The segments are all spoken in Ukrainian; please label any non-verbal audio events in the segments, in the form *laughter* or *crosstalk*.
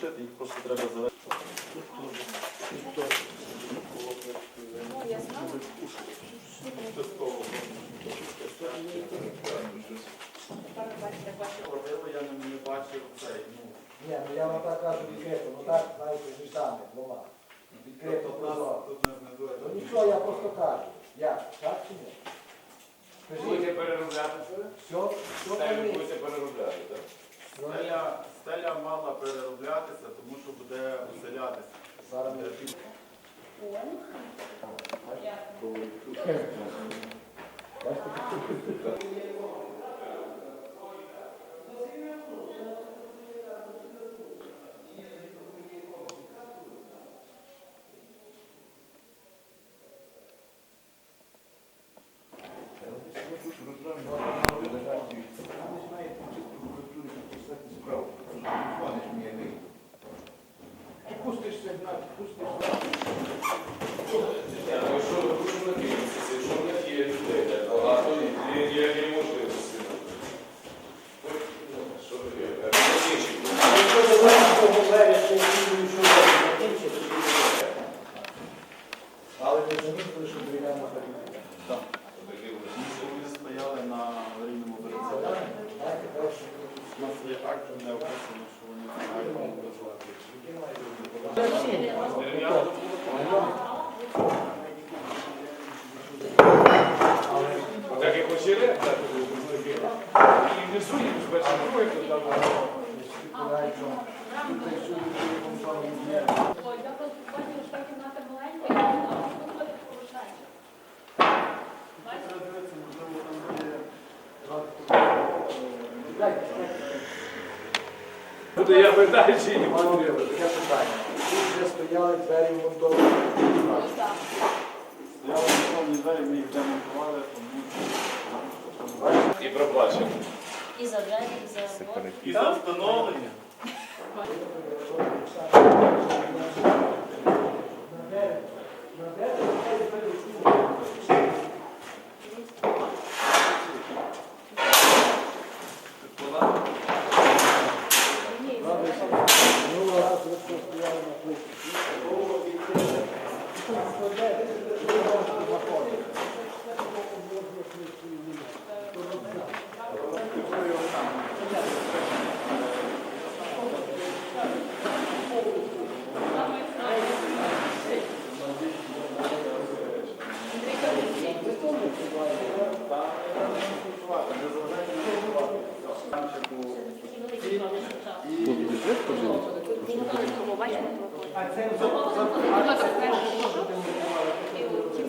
залишити, їх просто треба завести. Я не, бачив цей. Ні, ну я вам так кажу відкрито, ну так, знаєте, ж саме, двома. Відкрито, тобто прозоро. тут не, не. Ну нічого, я просто кажу. Як, так чи ні? Скажіть, Будете переробляти це? все, все будете переробляти, так? Стеля, стеля мала перероблятися, тому що буде оселятися. Зараз ми Пустишся, пустишся. Ну, що ви що на місяці, що в них є людей, а то є, є, є можливості. Що таке? А ви інші. Якщо ви знаєте, то вересня, що закінчити, але не замітили, що дерев'яна ходить. Так. Вони стояли на аварійному березі. Знаєте, перше, У не описано, що вони мають на березі. Так як очередь, так і внизу їм з першим проєкту там. Ой, я просто бачила, що кімната маленька, і вона виходить порушаюча. Буде я питаю, чи не Пане. Таке питання. Тут вже стояли двері вмонтовані. Стояли повні двері, ми їх демонтували, тому І проплачено. І за двері, і за воду. і за встановлення. Минулого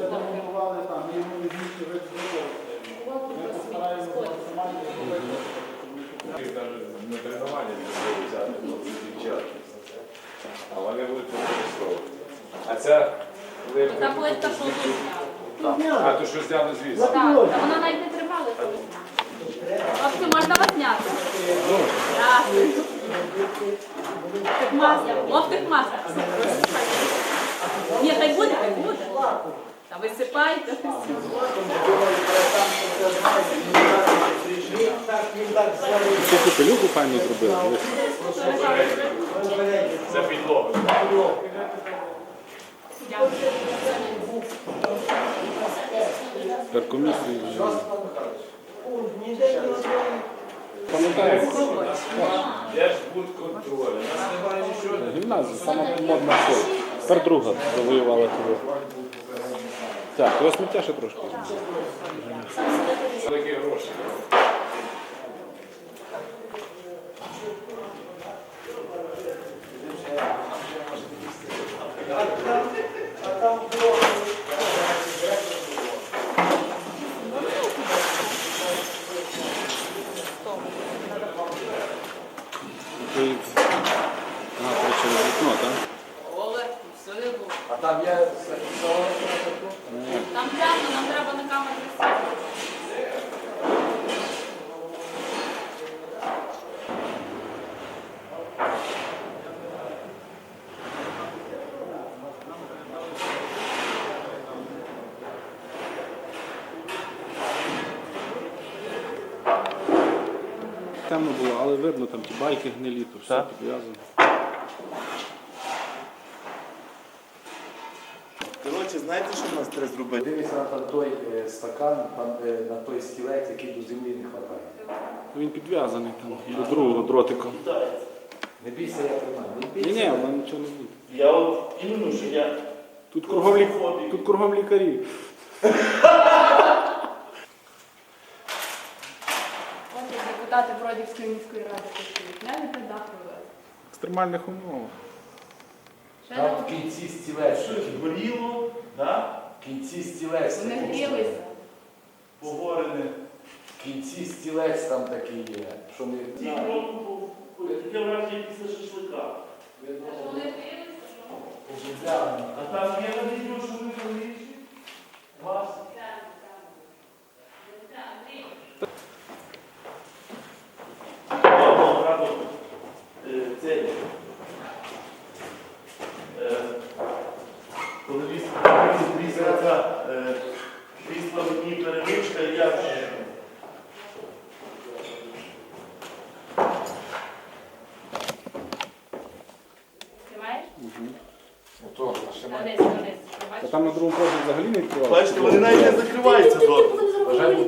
Демонтували там, ми йому відмічили вид Ми постараємося максимально зробити. Навіть тренування взяти дівчат. А вони будуть використовувати. А ця Та А, то що зняли звідси? Так, та вона навіть не тримала коли зняла. Хлопці, можна вас зняти? Дякую. Масло. От тих масло. Ні, хай буде, хай буде. Та висипайте. Так, так. Цю капелюху файно зробили. Це підлога. Тепер робили. Пам'ятаєте? Де ж будь контроль? У нас немає нічого. Гімназія, сама модна школа. Тепер друга завоювала туди. Так, то сміття ще трошки. Такі гроші. Ти- А, то через вікно, так? Олег, все не було. А там є зафіксовано на таку? Там темно, нам треба на камері висіти. Темно було, але видно там ті байки гнилі, то все Так. підв'язано. Коротше, знаєте, що в нас треба зробити? Дивися на там той е, стакан, там, е, на той стілець, який до землі не вистачає. Він підв'язаний там до другого дротиком. Не бійся, я тримаю. Не Ні, бійся. ні, воно нічого не буде. Я от іменно, що я Тут кругом, лік... Тут кругом лікарі. *laughs* От як депутати міської ради працюють. навіть не дах привез. В екстремальних умовах. Ще Там в кінці стілець. щось горіло, да? В кінці стілець. вони такий. грілися. погорене. В кінці стілець там такий є. Що ми Ті року таке враження після шашлика. оживляємо. А там є на відео, що ми повірші? Вас? Добре, правда. Е, Це, е, коли ця, е, вісла в одній перемичка, і я вже Та там на другому поверсі взагалі не відкривалося. Бачите, вони навіть не закриваються добре. Бажаю.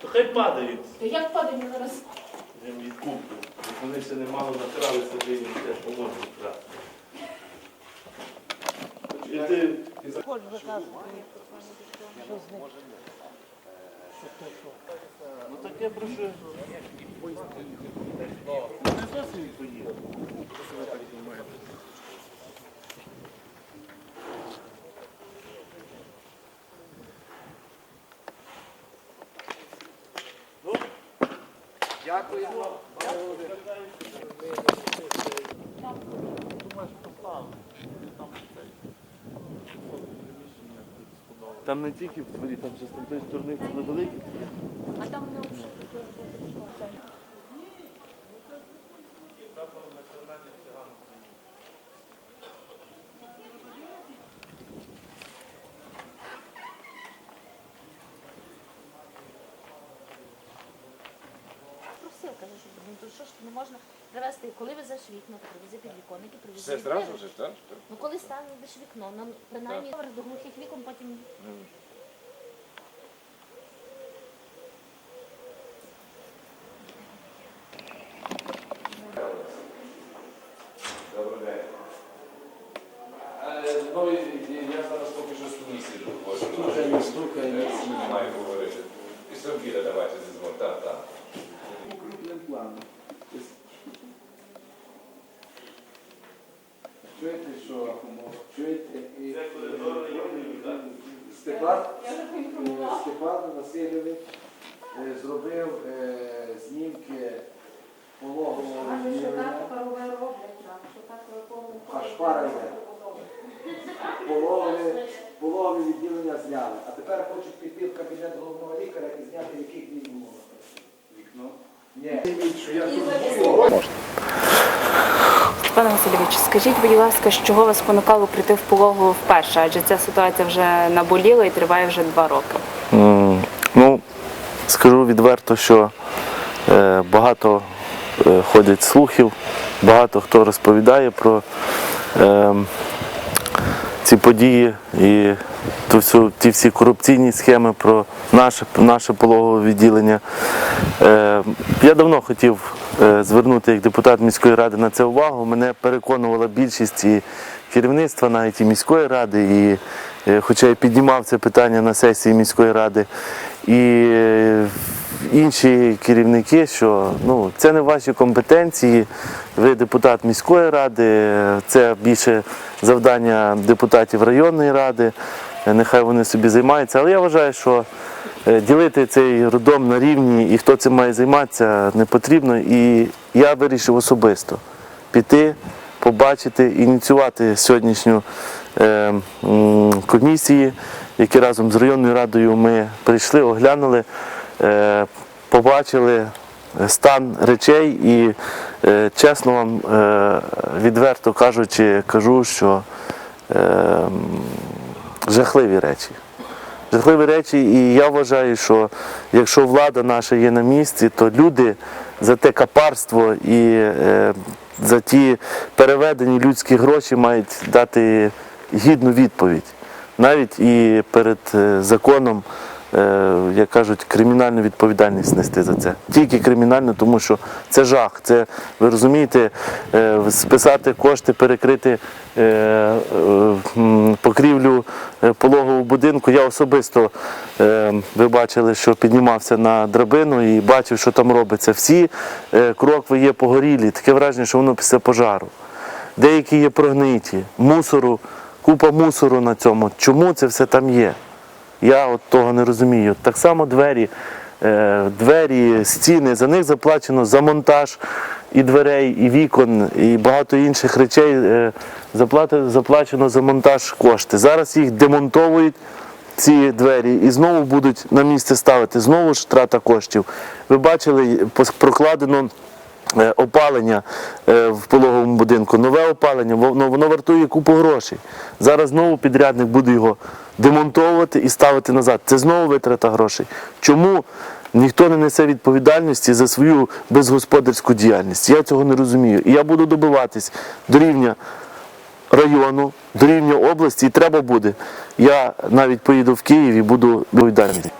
То хай падають. То як падає зараз? Я їм відкуплю. Вони ще немало накралися, то їм Ну таке що? Не зовсім поїхав. Там не тільки в дворі, там ще з тієї сторони це великі. А там не ну що ж не можна привезти, коли везеш вікна, то привези підвіконники, привези. Все зразу ж, так? Ну коли ставиш вікно, нам принаймні до глухих вікон потім Добрий день. Е, Ну, і- і я зараз поки що з комісії маю говорити. Після обіду давайте зізвон. Так, так. Крупним планом. Що? Чуєте? І-? Степан, е, Степан Васильович е, зробив е, знімки пологового відділення. Аж пара йде. Пологове, пологове відділення зняли. А тепер хочуть піти в кабінет головного лікаря і зняти яких вікно. Вікно? Пане Васильовичу, скажіть, будь ласка, з чого вас спонукало прийти в пологову вперше? Адже ця ситуація вже наболіла і триває вже два роки. Ну, скажу відверто, що е, багато е, ходять слухів, багато хто розповідає про е, ці події і ту всю, ті всі корупційні схеми про наше, наше пологове відділення. Е, я давно хотів е, звернути як депутат міської ради на це увагу. Мене переконувала більшість і керівництва, навіть і міської ради, і е, хоча я піднімав це питання на сесії міської ради, і е, інші керівники, що ну, це не ваші компетенції, ви депутат міської ради, це більше завдання депутатів районної ради, е, нехай вони собі займаються. Але я вважаю, що е, ділити цей родом на рівні і хто цим має займатися не потрібно. І я вирішив особисто піти, побачити, ініціювати сьогоднішню е, м, комісії, які разом з районною радою ми прийшли, оглянули, побачили стан речей і е, чесно вам е, відверто кажучи, кажу, що е, жахливі речі. Жахливі речі, і я вважаю, що якщо влада наша є на місці, то люди за те капарство і е, за ті переведені людські гроші мають дати гідну відповідь. Навіть і перед е, законом, е, як кажуть, кримінальну відповідальність нести за це. Тільки кримінальну, тому що це жах. Це, ви розумієте, е, списати кошти, перекрити е, е, покрівлю е, пологового будинку. Я особисто, е, ви бачили, що піднімався на драбину і бачив, що там робиться. Всі е, крокви є погорілі. Таке враження, що воно після пожару. Деякі є прогниті, мусору, купа мусору на цьому. Чому це все там є? Я от того не розумію. Так само двері, е, двері, стіни, за них заплачено за монтаж і дверей, і вікон, і багато інших речей. е, заплачено за монтаж кошти. Зараз їх демонтовують. Ці двері і знову будуть на місце ставити, знову ж трата коштів. Ви бачили, прокладено опалення е, в пологовому будинку, нове опалення, воно, воно вартує купу грошей. Зараз знову підрядник буде його демонтовувати і ставити назад. Це знову витрата грошей. Чому ніхто не несе відповідальності за свою безгосподарську діяльність? Я цього не розумію. І я буду добиватись до рівня району, до рівня області, і треба буде. Я навіть поїду в Київ і буду відповідальний.